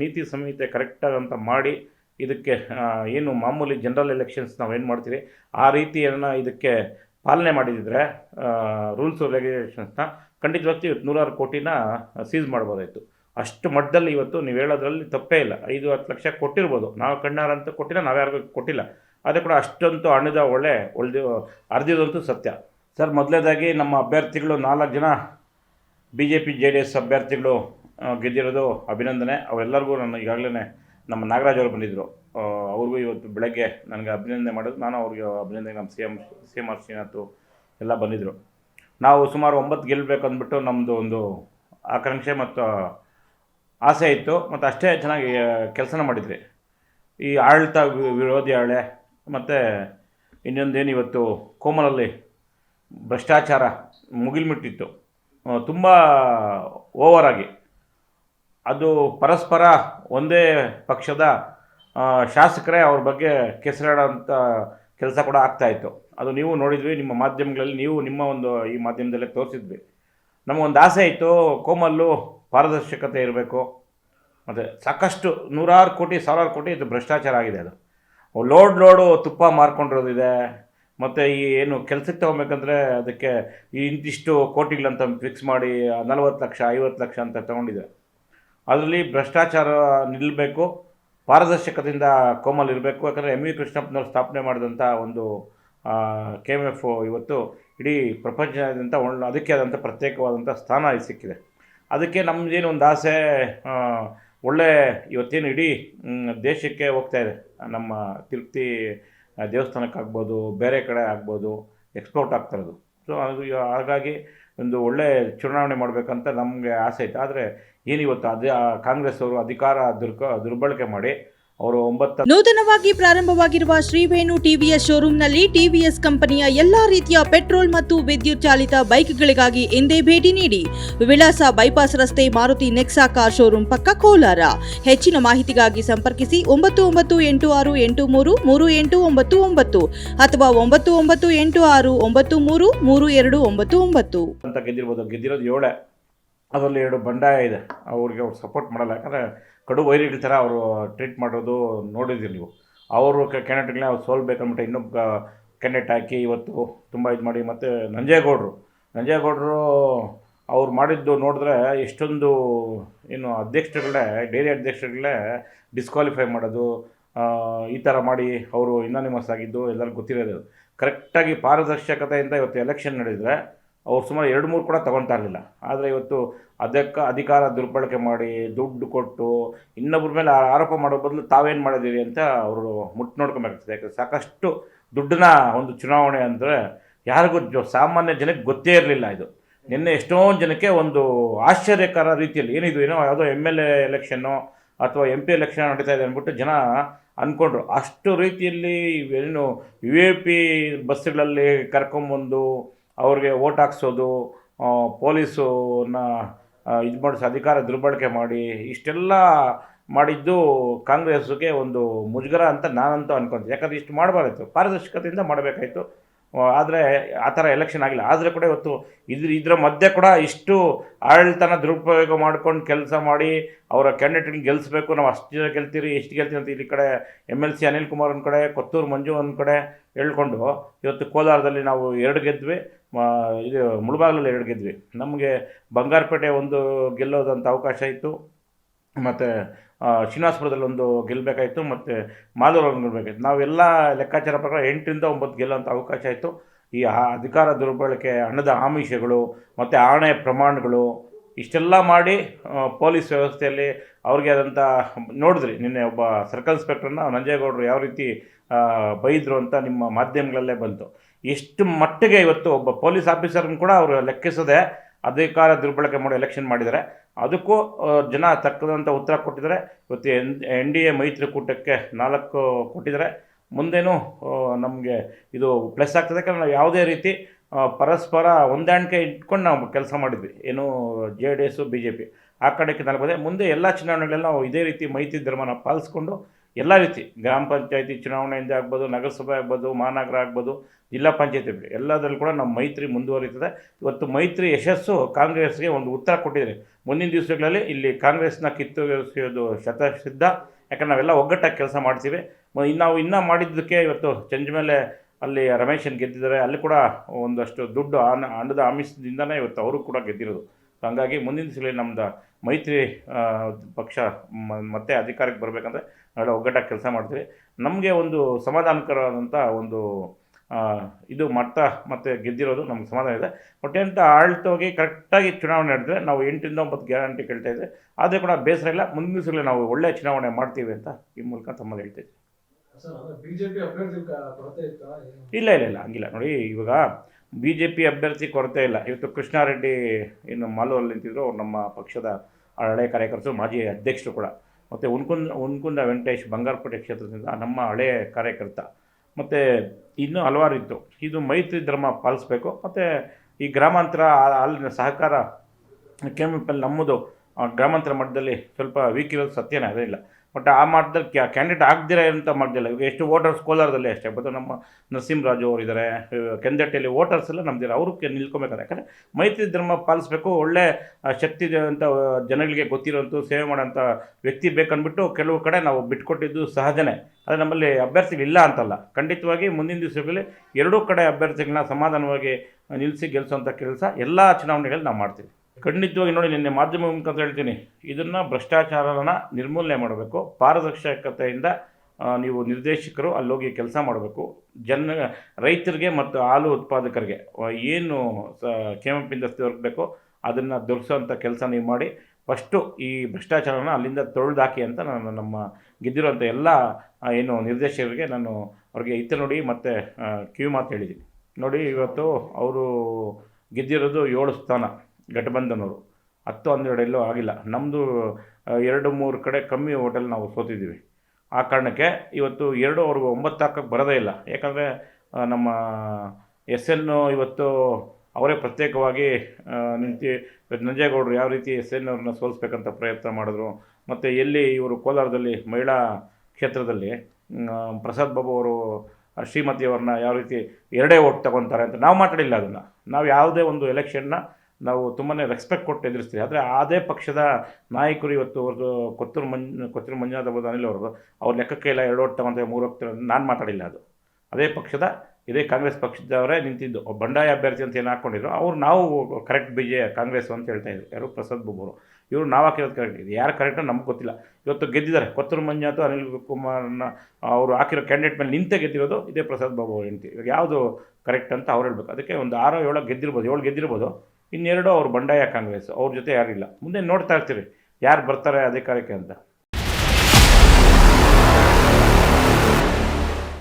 ನೀತಿ ಸಂಹಿತೆ ಕರೆಕ್ಟಾಗಂತ ಮಾಡಿ ಇದಕ್ಕೆ ಏನು ಮಾಮೂಲಿ ಜನರಲ್ ಎಲೆಕ್ಷನ್ಸ್ ನಾವು ಏನು ಮಾಡ್ತೀವಿ? ಆ ರೀತಿಯನ್ನು ಇದಕ್ಕೆ ಪಾಲನೆ ಮಾಡಿದಿದ್ರೆ ರೂಲ್ಸ್ ರೆಗ್ಯುಲೇಷನ್ಸ್ನ ಖಂಡಿತವಾಗಿ ಇವತ್ತು ನೂರಾರು ಕೋಟಿನ ಸೀಸ್ ಮಾಡ್ಬೋದಾಯಿತು. ಅಷ್ಟು ಮಟ್ಟದಲ್ಲಿ ಇವತ್ತು ನೀವು ಹೇಳೋದ್ರಲ್ಲಿ ತಪ್ಪೇ ಇಲ್ಲ. ಐದು, ಹತ್ತು ಲಕ್ಷ ಕೊಟ್ಟಿರ್ಬೋದು. ನಾವು ಕಣ್ಣಾರಂತ ಕೊಟ್ಟಿಲ್ಲ, ನಾವು ಯಾರಿಗೂ ಕೊಟ್ಟಿಲ್ಲ. ಅದೇ ಕೂಡ ಅಷ್ಟಂತೂ ಹಣದ ಒಳ್ಳೆ ಒಳ್ಳೆ ಅರ್ಧದಂತೂ ಸತ್ಯ. ಸರ್, ಮೊದಲೇದಾಗಿ ನಮ್ಮ ಅಭ್ಯರ್ಥಿಗಳು ನಾಲ್ಕು ಜನ B J P J D S ಅಭ್ಯರ್ಥಿಗಳು ಗೆದ್ದಿರೋದು ಅಭಿನಂದನೆ. ಅವರೆಲ್ಲರಿಗೂ ನಾನು ಈಗಾಗಲೇ ನಮ್ಮ ನಾಗರಾಜ್ ಅವರು ಬಂದಿದ್ದರು ಅವ್ರಿಗೂ ಇವತ್ತು ಬೆಳಗ್ಗೆ ನನಗೆ ಅಭಿನಂದನೆ ಮಾಡೋದು. ನಾನು ಅವ್ರಿಗೆ ಅಭಿನಂದನೆ, ನಮ್ಮ C M C M R Srinath ಎಲ್ಲ ಬಂದಿದ್ದರು ನಾವು ಸುಮಾರು ಒಂಬತ್ತು ಗೆಲ್ಲಬೇಕು ಅಂದ್ಬಿಟ್ಟು ನಮ್ಮದು ಒಂದು ಆಕಾಂಕ್ಷೆ ಮತ್ತು ಆಸೆ ಇತ್ತು. ಮತ್ತು ಅಷ್ಟೇ ಚೆನ್ನಾಗಿ ಕೆಲಸನ ಮಾಡಿದ್ರಿ ಈ ಆಡಳಿತ ವಿರೋಧಿ ಆಳೆ, ಮತ್ತು ಇನ್ನೊಂದೇನು ಇವತ್ತು ಕೋಮಲಲ್ಲಿ ಭ್ರಷ್ಟಾಚಾರ ಮುಗಿಲ್ಮಿಟ್ಟಿತ್ತು ತುಂಬ ಓವರಾಗಿ ಅದು ಪರಸ್ಪರ ಒಂದೇ ಪಕ್ಷದ ಶಾಸಕರೇ ಅವ್ರ ಬಗ್ಗೆ ಕೆಸರಾಡೋಂಥ ಕೆಲಸ ಕೂಡ ಆಗ್ತಾಯಿತ್ತು ಅದು ನೀವು ನೋಡಿದ್ವಿ, ನಿಮ್ಮ ಮಾಧ್ಯಮಗಳಲ್ಲಿ ನೀವು ನಿಮ್ಮ ಒಂದು ಈ ಮಾಧ್ಯಮದಲ್ಲೇ ತೋರಿಸಿದ್ವಿ. ನಮಗೊಂದು ಆಸೆ ಇತ್ತು, ಕೋಮಲ್ಲು ಪಾರದರ್ಶಕತೆ ಇರಬೇಕು. ಮತ್ತು ಸಾಕಷ್ಟು ನೂರಾರು ಕೋಟಿ, ಸಾವಿರಾರು ಕೋಟಿ ಇದು ಭ್ರಷ್ಟಾಚಾರ ಆಗಿದೆ ಅದು. ಲೋಡ್ ಲೋಡು ತುಪ್ಪ ಮಾರ್ಕೊಂಡಿರೋದಿದೆ. ಮತ್ತು ಈ ಏನು ಕೆಲಸಕ್ಕೆ ತೊಗೊಬೇಕಂದ್ರೆ ಅದಕ್ಕೆ ಇಂತಿಷ್ಟು ಕೋಟಿಗಳಂತ ಫಿಕ್ಸ್ ಮಾಡಿ ನಲವತ್ತು ಲಕ್ಷ, ಐವತ್ತು ಲಕ್ಷ ಅಂತ ತೊಗೊಂಡಿದೆ ಅದರಲ್ಲಿ ಭ್ರಷ್ಟಾಚಾರ ನಿಲ್ಲಬೇಕು ಪಾರದರ್ಶಕದಿಂದ ಕೋಮಲ್ ಇರಬೇಕು. ಯಾಕಂದರೆ ಎಂ ವಿ ಕೃಷ್ಣಪ್ಪನವ್ರು ಸ್ಥಾಪನೆ ಮಾಡಿದಂಥ ಒಂದು ಕೆ ಎಂ ಎಫ್ ಇವತ್ತು ಇಡೀ ಪ್ರಪಂಚದಾದ್ಯಂತ ಒಳ್ಳೆ ಅದಕ್ಕೆ ಆದಂಥ ಪ್ರತ್ಯೇಕವಾದಂಥ ಸ್ಥಾನ ಸಿಕ್ಕಿದೆ. ಅದಕ್ಕೆ ನಮ್ಮದೇನು ಒಂದು ಆಸೆ ಒಳ್ಳೆ ಇವತ್ತೇನು ಇಡೀ ದೇಶಕ್ಕೆ ಹೋಗ್ತಾ ಇದೆ. ನಮ್ಮ ತಿರುಪತಿ ದೇವಸ್ಥಾನಕ್ಕೆ ದೇವಸ್ಥಾನಕ್ಕಾಗ್ಬೋದು ಬೇರೆ ಕಡೆ ಆಗ್ಬೋದು, ಎಕ್ಸ್ಪೋರ್ಟ್ ಆಗ್ತಾ ಇರೋದು. ಸೊ ಅದು, ಹಾಗಾಗಿ ಒಂದು ಒಳ್ಳೆ ಚುನಾವಣೆ ಮಾಡಬೇಕಂತ ನಮಗೆ ಆಸೆ ಇತ್ತು ಆದರೆ ಏನಿವತ್ತು ಅದೇ ಕಾಂಗ್ರೆಸ್ ಅವರು ಅಧಿಕಾರ ದುರ್ಕ ದುರ್ಬಳಕೆ ಮಾಡಿ ಅವರು ಒಂಬತ್ತು ನೂತನವಾಗಿ ಪ್ರಾರಂಭವಾಗಿರುವ ಶ್ರೀವೇಣು ಟಿವಿಎಸ್ ಶೋರೂಮ್ನಲ್ಲಿ ಟಿವಿಎಸ್ ಕಂಪನಿಯ ಎಲ್ಲಾ ರೀತಿಯ ಪೆಟ್ರೋಲ್ ಮತ್ತು ವಿದ್ಯುತ್ ಚಾಲಿತ ಬೈಕ್ಗಳಿಗಾಗಿ ಎಂದೇ ಭೇಟಿ ನೀಡಿ ವಿಳಾಸ ಬೈಪಾಸ್ ರಸ್ತೆ ಮಾರುತಿ ನೆಕ್ಸಾ ಕಾರ್ ಶೋರೂಮ್ ಪಕ್ಕ ಕೋಲಾರ. ಹೆಚ್ಚಿನ ಮಾಹಿತಿಗಾಗಿ ಸಂಪರ್ಕಿಸಿ ಒಂಬತ್ತು ಒಂಬತ್ತು ಎಂಟು ಆರು ಎಂಟು ಮೂರು ಮೂರು ಎಂಟು ಒಂಬತ್ತು ಒಂಬತ್ತು ಅಥವಾ ಒಂಬತ್ತು ಒಂಬತ್ತು ಎಂಟು ಆರು ಒಂಬತ್ತು ಮೂರು ಮೂರು ಎರಡು ಒಂಬತ್ತು ಒಂಬತ್ತು. ಅಂತ ಗೆದ್ದಿರ್ಬೋದು ಗೆದ್ದಿರೋದು ಏಳೆ. ಅದರಲ್ಲಿ ಎರಡು ಬಂಡಾಯ ಇದೆ. ಅವ್ರಿಗೆ ಅವ್ರು ಸಪೋರ್ಟ್ ಮಾಡಲ್ಲ. ಯಾಕಂದರೆ ಕಡು ವೈರಿಗಳ ಥರ ಅವರು ಟ್ರೀಟ್ ಮಾಡೋದು ನೋಡಿದ್ದೀರಿ ನೀವು. ಅವರು ಕ್ಯಾಂಡಿಡೇಟ್ಗಳನ್ನ ಅವ್ರು ಸೋಲ್ಬೇಕಂದ್ಬಿಟ್ಟು ಇನ್ನೊಬ್ಬ ಕ್ಯಾಂಡಿಡೇಟ್ ಹಾಕಿ ಇವತ್ತು ತುಂಬ ಇದು ಮಾಡಿ ಮತ್ತು ನಂಜೇಗೌಡರು. ನಂಜೇಗೌಡರು ಅವ್ರು ಮಾಡಿದ್ದು ನೋಡಿದ್ರೆ ಎಷ್ಟೊಂದು ಏನು ಅಧ್ಯಕ್ಷರುಗಳೇ ಡೈರಿ ಅಧ್ಯಕ್ಷರುಗಳೇ ಡಿಸ್ಕ್ವಾಲಿಫೈ ಮಾಡೋದು ಈ ಥರ ಮಾಡಿ ಅವರು ಇನಾನಿಮಸ್ ಆಗಿದ್ದು ಎಲ್ಲರಿಗೂ ಗೊತ್ತಿರೋದು. ಕರೆಕ್ಟಾಗಿ ಪಾರದರ್ಶಕತೆಯಿಂದ ಇವತ್ತು ಎಲೆಕ್ಷನ್ ನಡೆದಿದ್ರೆ ಅವ್ರು ಸುಮಾರು ಎರಡು ಮೂರು ಕೂಡ ತಗೊತಾ ಇರಲಿಲ್ಲ. ಆದರೆ ಇವತ್ತು ಅದಕ್ಕೆ ಅಧಿಕಾರ ದುರ್ಬಳಕೆ ಮಾಡಿ ದುಡ್ಡು ಕೊಟ್ಟು ಇನ್ನೊಬ್ಬರ ಮೇಲೆ ಆರೋಪ ಮಾಡೋ ಬದಲು ತಾವೇನು ಮಾಡಿದ್ದೀರಿ ಅಂತ ಅವರು ಮುಟ್ಟು ನೋಡ್ಕೊಬೇಕಾಗ್ತದೆ. ಯಾಕಂದರೆ ಸಾಕಷ್ಟು ದುಡ್ಡನ್ನ ಒಂದು ಚುನಾವಣೆ ಅಂದರೆ ಯಾರಿಗೂ ಸಾಮಾನ್ಯ ಜನಕ್ಕೆ ಗೊತ್ತೇ ಇರಲಿಲ್ಲ ಇದು. ನಿನ್ನೆ ಎಷ್ಟೊಂದು ಜನಕ್ಕೆ ಒಂದು ಆಶ್ಚರ್ಯಕರ ರೀತಿಯಲ್ಲಿ ಏನಿದು ಏನೋ ಯಾವುದೋ ಎಂ ಎಲ್ ಎ ಎಲೆಕ್ಷನ್ನು ಅಥವಾ ಎಂ ಪಿ ಎಲೆಕ್ಷನ್ ನಡೀತಾ ಇದೆ ಅಂದ್ಬಿಟ್ಟು ಜನ ಅಂದ್ಕೊಂಡ್ರು ಅಷ್ಟು ರೀತಿಯಲ್ಲಿ ಏನು ಯು ಎ ಪಿ ಬಸ್ಗಳಲ್ಲಿ ಕರ್ಕೊಂಬಂದು ಅವ್ರಿಗೆ ಓಟ್ ಹಾಕ್ಸೋದು ಪೊಲೀಸನ್ನ ಇದು ಮಾಡಿಸಿ ಅಧಿಕಾರ ದುರ್ಬಳಕೆ ಮಾಡಿ, ಇಷ್ಟೆಲ್ಲ ಮಾಡಿದ್ದು ಕಾಂಗ್ರೆಸ್ಗೆ ಒಂದು ಮುಜುಗರ ಅಂತ ನಾನಂತೂ ಅನ್ಕೊಂತೀನಿ. ಯಾಕಂದರೆ ಇಷ್ಟು ಮಾಡಬಾರ್ದಿತ್ತು. ಪಾರದರ್ಶಕತೆಯಿಂದ ಮಾಡಬೇಕಾಯಿತು. ಆದರೆ ಆ ಥರ ಎಲೆಕ್ಷನ್ ಆಗಿಲ್ಲ. ಆದರೆ ಕೂಡ ಇವತ್ತು ಇದ್ರ, ಇದರ ಮಧ್ಯೆ ಕೂಡ ಇಷ್ಟು ಆಡಳಿತನ ದುರುಪಯೋಗ ಮಾಡ್ಕೊಂಡು ಕೆಲಸ ಮಾಡಿ ಅವರ ಕ್ಯಾಂಡಿಡೇಟ್ಗೆ ಗೆಲ್ಲಿಸ್ಬೇಕು ನಾವು ಅಷ್ಟು ಜನ ಗೆಲ್ತೀರಿ ಎಷ್ಟು ಗೆಲ್ತೀವಿ ಅಂತ ಇಲ್ಲಿ ಕಡೆ M L C Anil Kumar ಒಂದು ಕಡೆ, ಕೊತ್ತೂರು ಮಂಜು ಒಂದು ಕಡೆ ಹೇಳ್ಕೊಂಡು ಇವತ್ತು ಕೋಲಾರದಲ್ಲಿ ನಾವು ಎರಡು ಗೆದ್ವಿ. ಇದು ಮುಳಬಾಗಿಲಲ್ಲಿ ಎರಡು ಗೆದ್ವಿ. ನಮಗೆ ಬಂಗಾರಪೇಟೆ ಒಂದು ಗೆಲ್ಲೋದಂಥ ಅವಕಾಶ ಇತ್ತು. ಮತ್ತು ಶ್ರೀನಿವಾಸಪುರದಲ್ಲಿ ಒಂದು ಗೆಲ್ಲಬೇಕಾಯಿತು ಮತ್ತು, ಮಾದೂರಲ್ಲಿ ಗೆಲ್ಲಬೇಕಾಯಿತು ನಾವೆಲ್ಲ ಲೆಕ್ಕಾಚಾರ ಪ್ರಕಾರ ಎಂಟರಿಂದ ಒಂಬತ್ತು ಗೆಲ್ಲೋಂಥ ಅವಕಾಶ ಇತ್ತು. ಈ ಅಧಿಕಾರ ದುರ್ಬಳಕೆ, ಹಣದ ಆಮಿಷಗಳು, ಮತ್ತು ಆಣೆ ಪ್ರಮಾಣಗಳು, ಇಷ್ಟೆಲ್ಲ ಮಾಡಿ ಪೊಲೀಸ್ ವ್ಯವಸ್ಥೆಯಲ್ಲಿ ಅವ್ರಿಗೆ ಆದಂಥ ನೋಡಿದ್ರಿ. ನಿನ್ನೆ ಒಬ್ಬ ಸರ್ಕಲ್ ಇನ್ಸ್ಪೆಕ್ಟರ್ನ ನಂಜೇಗೌಡರು ಯಾವ ರೀತಿ ಬೈದರು ಅಂತ ನಿಮ್ಮ ಮಾಧ್ಯಮಗಳಲ್ಲೇ ಬಂತು. ಎಷ್ಟು ಮಟ್ಟಿಗೆ ಇವತ್ತು ಒಬ್ಬ ಪೊಲೀಸ್ ಆಫೀಸರ್ನ ಕೂಡ ಅವರು ಲೆಕ್ಕಿಸದೆ ಅಧಿಕಾರ ದುರ್ಬಳಕೆ ಮಾಡಿ ಎಲೆಕ್ಷನ್ ಮಾಡಿದ್ದಾರೆ. ಅದಕ್ಕೂ ಜನ ತಕ್ಕದಂಥ ಉತ್ತರ ಕೊಟ್ಟಿದ್ದಾರೆ. ಇವತ್ತು ಎನ್ ಎನ್ ಡಿ ಎ ಮೈತ್ರಿಕೂಟಕ್ಕೆ ನಾಲ್ಕು ಕೊಟ್ಟಿದ್ದಾರೆ. ಮುಂದೇನು ನಮಗೆ ಇದು ಪ್ಲಸ್ ಆಗ್ತದೆ. ಯಾಕಂದರೆ ನಾವು ಯಾವುದೇ ರೀತಿ ಪರಸ್ಪರ ಹೊಂದಾಣಿಕೆ ಇಟ್ಕೊಂಡು ನಾವು ಕೆಲಸ ಮಾಡಿದ್ವಿ. ಏನು J D S B J P ಆ ಕಡೆಗೆ ನಾಲ್ಕು ಮುಂದೆ ಎಲ್ಲ ಚುನಾವಣೆಗಳಲ್ಲಿ ನಾವು ಇದೇ ರೀತಿ ಮೈತ್ರಿ ಧರ್ಮನ ಪಾಲಿಸ್ಕೊಂಡು ಎಲ್ಲ ರೀತಿ ಗ್ರಾಮ ಪಂಚಾಯತಿ ಚುನಾವಣೆಯಿಂದ ಆಗ್ಬೋದು, ನಗರಸಭೆ ಆಗ್ಬೋದು, ಮಹಾನಗರ ಆಗ್ಬೋದು, ಜಿಲ್ಲಾ ಪಂಚಾಯತಿ ಎಲ್ಲದರಲ್ಲೂ ಕೂಡ ನಮ್ಮ ಮೈತ್ರಿ ಮುಂದುವರಿತದೆ. ಇವತ್ತು ಮೈತ್ರಿ ಯಶಸ್ಸು ಕಾಂಗ್ರೆಸ್ಗೆ ಒಂದು ಉತ್ತರ ಕೊಟ್ಟಿದ್ರೆ ಮುಂದಿನ ದಿವಸಗಳಲ್ಲಿ ಇಲ್ಲಿ ಕಾಂಗ್ರೆಸ್ನ ಕಿತ್ತೊಗೆಸೋದು ಶತಸಿದ್ಧ. ಯಾಕಂದ್ರೆ ನಾವೆಲ್ಲ ಒಗ್ಗಟ್ಟಾಗಿ ಕೆಲಸ ಮಾಡ್ತೀವಿ. ನಾವು ಇನ್ನೂ ಮಾಡಿದ್ದಕ್ಕೆ ಇವತ್ತು ಚಂಜಮೇಲೆ ಅಲ್ಲಿ ರಮೇಶನ್ ಗೆದ್ದಿದ್ದಾರೆ. ಅಲ್ಲಿ ಕೂಡ ಒಂದಷ್ಟು ದುಡ್ಡು ಆನ, ಹಣದ ಆಮಿಷದಿಂದನೇ ಇವತ್ತು ಅವರು ಕೂಡ ಗೆದ್ದಿರೋದು. ಹಾಗಾಗಿ ಮುಂದಿನ ದಿವಸಗಳಲ್ಲಿ ನಮ್ಮದು ಮೈತ್ರಿ ಪಕ್ಷ ಮತ್ತೆ ಅಧಿಕಾರಕ್ಕೆ ಬರಬೇಕಂದ್ರೆ ನಾವೆಲ್ಲ ಒಗ್ಗಟ್ಟಾಗಿ ಕೆಲಸ ಮಾಡ್ತೀವಿ. ನಮಗೆ ಒಂದು ಸಮಾಧಾನಕರವಾದಂಥ ಒಂದು ಇದು ಮಟ್ಟ ಮತ್ತು ಗೆದ್ದಿರೋದು ನಮ್ಗೆ ಸಮಾಧಾನ ಇದೆ. ಬಟ್ ಎಂತ ಆಳ್ತೋಗಿ ಕರೆಕ್ಟಾಗಿ ಚುನಾವಣೆ ನಡೆದ್ರೆ ನಾವು ಎಂಟರಿಂದ ಒಂಬತ್ತು ಗ್ಯಾರಂಟಿ ಕೇಳ್ತಾ ಇದ್ದೆ ಆದರೆ ಕೂಡ ಬೇಸರ ಇಲ್ಲ. ಮುಂದಿನ ದಿವಸಗಳಲ್ಲಿ ನಾವು ಒಳ್ಳೆಯ ಚುನಾವಣೆ ಮಾಡ್ತೀವಿ ಅಂತ ಈ ಮೂಲಕ ತಮ್ಮಲ್ಲಿ ಹೇಳ್ತೀವಿ ಇಲ್ಲ ಇಲ್ಲ ಇಲ್ಲ ಹಂಗಿಲ್ಲ. ನೋಡಿ ಇವಾಗ ಬಿ ಜೆ ಪಿ ಅಭ್ಯರ್ಥಿ ಕೊರತೆ ಇಲ್ಲ. ಇವತ್ತು ಕೃಷ್ಣಾರೆಡ್ಡಿ ಏನು ಮಾಲೂರಲ್ಲಿ ನಿಂತಿದ್ರು. ನಮ್ಮ ಪಕ್ಷದ ಹಳೆ ಕಾರ್ಯಕರ್ತರು ಮಾಜಿ ಅಧ್ಯಕ್ಷರು ಕೂಡ. ಮತ್ತು ಉನ್ಕುಂದ ಉನ್ಕುಂದ ವೆಂಕಟೇಶ್ ಬಂಗಾರಪೇಟೆ ಕ್ಷೇತ್ರದಿಂದ ನಮ್ಮ ಹಳೆಯ ಕಾರ್ಯಕರ್ತ. ಮತ್ತು ಇನ್ನೂ ಹಲವಾರು ಇತ್ತು ಇದು ಮೈತ್ರಿ ಧರ್ಮ ಪಾಲಿಸ್ಬೇಕು. ಮತ್ತು ಈ ಗ್ರಾಮಾಂತರ ಅಲ್ಲಿನ ಸಹಕಾರ ಕೆ ಎಂ ನಮ್ಮದು ಗ್ರಾಮಾಂತರ ಮಟ್ಟದಲ್ಲಿ ಸ್ವಲ್ಪ ವೀಕ್ ಇರೋದು ಸತ್ಯನೇ ಅದೇ ಇಲ್ಲ ಬಟ್ ಆ ಮಟ್ಟದಲ್ಲಿ ಕ್ಯಾ ಕ್ಯಾಂಡಿಡೇಟ್ ಆಗ್ದಿರ ಅಂತ ಮಾಡ್ದಿಲ್ಲ. ಎಷ್ಟು ವೋಟರ್ಸ್ ಕೋಲಾರದಲ್ಲಿ ಅಷ್ಟೇ. ಬಟ್ ನಮ್ಮ ನರಸಿಂಹರಾಜು ಅವರು ಇದ್ದಾರೆ ಕೆಂದಟ್ಟಿಯಲ್ಲಿ ವೋಟರ್ಸ್ ಎಲ್ಲ ನಮ್ದಿರ ಅವರು ನಿಲ್ಕೊಬೇಕಾದ್ರೆ. ಯಾಕಂದರೆ ಮೈತ್ರಿ ಧರ್ಮ ಪಾಲಿಸಬೇಕು, ಒಳ್ಳೆ ಶಕ್ತಿ ಅಂತ ಜನಗಳಿಗೆ ಗೊತ್ತಿರೋಂಥ ಸೇವೆ ಮಾಡೋಂಥ ವ್ಯಕ್ತಿ ಬೇಕಂದ್ಬಿಟ್ಟು ಕೆಲವು ಕಡೆ ನಾವು ಬಿಟ್ಕೊಟ್ಟಿದ್ದು ಸಹಜನೇ. ಆದರೆ ನಮ್ಮಲ್ಲಿ ಅಭ್ಯರ್ಥಿಗಳಿಲ್ಲ ಅಂತಲ್ಲ. ಖಂಡಿತವಾಗಿ ಮುಂದಿನ ದಿವಸಗಳಲ್ಲಿ ಎರಡೂ ಕಡೆ ಅಭ್ಯರ್ಥಿಗಳನ್ನ ಸಮಾಧಾನವಾಗಿ ನಿಲ್ಲಿಸಿ ಗೆಲ್ಲಿಸುವಂಥ ಕೆಲಸ ಎಲ್ಲ ಚುನಾವಣೆಗಳಲ್ಲಿ ನಾವು ಮಾಡ್ತೀವಿ. ಖಂಡಿತವಾಗಿ ನೋಡಿ ನಿನ್ನೆ ಮಾಧ್ಯಮ ಮುಖಾಂತರ ಹೇಳ್ತೀನಿ. ಇದನ್ನು ಭ್ರಷ್ಟಾಚಾರನ ನಿರ್ಮೂಲನೆ ಮಾಡಬೇಕು. ಪಾರದರ್ಶಕತೆಯಿಂದ ನೀವು ನಿರ್ದೇಶಕರು ಅಲ್ಲಿ ಹೋಗಿ ಕೆಲಸ ಮಾಡಬೇಕು. ಜನ, ರೈತರಿಗೆ ಮತ್ತು ಹಾಲು ಉತ್ಪಾದಕರಿಗೆ ಏನು ಏನು ಕ್ಷೇಮಪಿಂದ ದೊರಕಬೇಕು. ಅದನ್ನು ದೊರಕಿಸೋಂಥ ಕೆಲಸ ನೀವು ಮಾಡಿ. ಫಸ್ಟು ಈ ಭ್ರಷ್ಟಾಚಾರನ ಅಲ್ಲಿಂದ ತೊಳೆದಾಕಿ ಅಂತ ನಾನು ನಮ್ಮ ಗೆದ್ದಿರುವಂಥ ಎಲ್ಲ ಏನು ನಿರ್ದೇಶಕರಿಗೆ ನಾನು ಅವ್ರಿಗೆ ಇತ್ತ ನೋಡಿ ಮತ್ತು ಕಿವಿ ಮಾತು ಹೇಳಿದ್ದೀನಿ. ನೋಡಿ ಇವತ್ತು ಅವರು ಗೆದ್ದಿರೋದು ಏಳು ಸ್ಥಾನ. ಘಟಬಂಧನವರು. ಹತ್ತು, ಹನ್ನೆರಡು ಎಲ್ಲೂ ಆಗಿಲ್ಲ. ನಮ್ಮದು ಎರಡು, ಮೂರು ಕಡೆ ಕಮ್ಮಿ ಹೋಟೆಲ್ ನಾವು ಸೋತಿದ್ದೀವಿ. ಆ ಕಾರಣಕ್ಕೆ ಇವತ್ತು ಎರಡು ಅವ್ರಿಗೆ ಒಂಬತ್ತು ಹಾಕಕ್ಕೆ ಬರೋದೇ ಇಲ್ಲ. ಯಾಕಂದರೆ ನಮ್ಮ ಎಸ್ ಎನ್ ಇವತ್ತು ಅವರೇ ಪ್ರತ್ಯೇಕವಾಗಿ ನಿಂತು ನಂಜೇಗೌಡರು ಯಾವ ರೀತಿ ಎಸ್ ಎನ್ ಅವ್ರನ್ನ ಸೋಲಿಸ್ಬೇಕಂತ ಪ್ರಯತ್ನ ಮಾಡಿದ್ರು, ಮತ್ತು ಎಲ್ಲಿ ಇವರು ಕೋಲಾರದಲ್ಲಿ ಮಹಿಳಾ ಕ್ಷೇತ್ರದಲ್ಲಿ ಪ್ರಸಾದ್ ಬಾಬು ಅವರು ಶ್ರೀಮತಿಯವ್ರನ್ನ ಯಾವ ರೀತಿ ಎರಡೇ ಓಟ್ ತಗೊತಾರೆ ಅಂತ ನಾವು ಮಾತಾಡಿಲ್ಲ ಅದನ್ನು. ನಾವು ಯಾವುದೇ ಒಂದು ಎಲೆಕ್ಷನ್ನ ನಾವು ತುಂಬಾ ರೆಸ್ಪೆಕ್ಟ್ ಕೊಟ್ಟು ಎದುರಿಸ್ತೀವಿ. ಆದರೆ ಅದೇ ಪಕ್ಷದ ನಾಯಕರು ಇವತ್ತು ಅವ್ರದ್ದು ಕೊತ್ತೂರು ಮಂಜ್ ಕೊತ್ತೂರು ಮಂಜುನಾಥ ಅನಿಲ್ ಅವ್ರದ್ದು, ಅವ್ರ ಲೆಕ್ಕಕ್ಕೆ ಇಲ್ಲ, ಎರಡು ಓಟ್ ತಗೊಂಡ್ರೆ ಮೂರು ಹೋಗ್ತಾರೆ ನಾನು ಮಾತಾಡಿಲ್ಲ ಅದು. ಅದೇ ಪಕ್ಷದ, ಇದೇ ಕಾಂಗ್ರೆಸ್ ಪಕ್ಷದವರೇ ನಿಂತಿದ್ದು. ಬಂಡಾಯ ಅಭ್ಯರ್ಥಿ ಅಂತ ಏನು ಹಾಕ್ಕೊಂಡಿದ್ರು ಅವ್ರು ನಾವು ಕರೆಕ್ಟ್ ಬಿ ಜೆ ಕಾಂಗ್ರೆಸ್ ಅಂತ ಹೇಳ್ತಾ ಇದ್ರು. ಯಾರು? ಪ್ರಸಾದ್ ಬೊಬ್ಬರು ಇವರು ನಾವು ಹಾಕಿರೋದು ಕರೆಕ್ಟ್ ಇದೆ ಯಾರು ಕರೆಕ್ಟ್ ನಮ್ಗೆ ಗೊತ್ತಿಲ್ಲ. ಇವತ್ತು ಗೆದ್ದಿದ್ದಾರೆ. ಕೊತ್ತೂರು ಮಂಜುನಾಥ, ಅನಿಲ್ ಕುಮಾರ್ನ ಅವರು ಹಾಕಿರೋ ಕ್ಯಾಂಡಿಡೇಟ್ ಮೇಲೆ ನಿಂತೆ ಗೆದ್ದಿರೋದು ಇದೇ ಪ್ರಸಾದ್ ಬಾಬು ಅವ್ರ ಹೆಂಡ್ತಿ ಇವಾಗ ಯಾವುದು ಕರೆಕ್ಟ್ ಅಂತ ಅವ್ರು ಹೇಳ್ಬೇಕು. ಅದಕ್ಕೆ ಒಂದು ಆರೋ ಏಳೋ ಗೆದ್ದಿರ್ಬೋದು, ಏಳು ಗೆದ್ದಿರ್ಬೋದು. ಇನ್ನೆರಡು ಅವ್ರು ಬಂಡಾಯ ಕಾಂಗ್ರೆಸ್ ಅವ್ರ ಜೊತೆ ಯಾರಿಲ್ಲ ಮುಂದೆ ನೋಡ್ತಾ ಇರ್ತೀರಿ ಯಾರು ಬರ್ತಾರೆ ಅಧಿಕಾರಕ್ಕೆ ಅಂತ.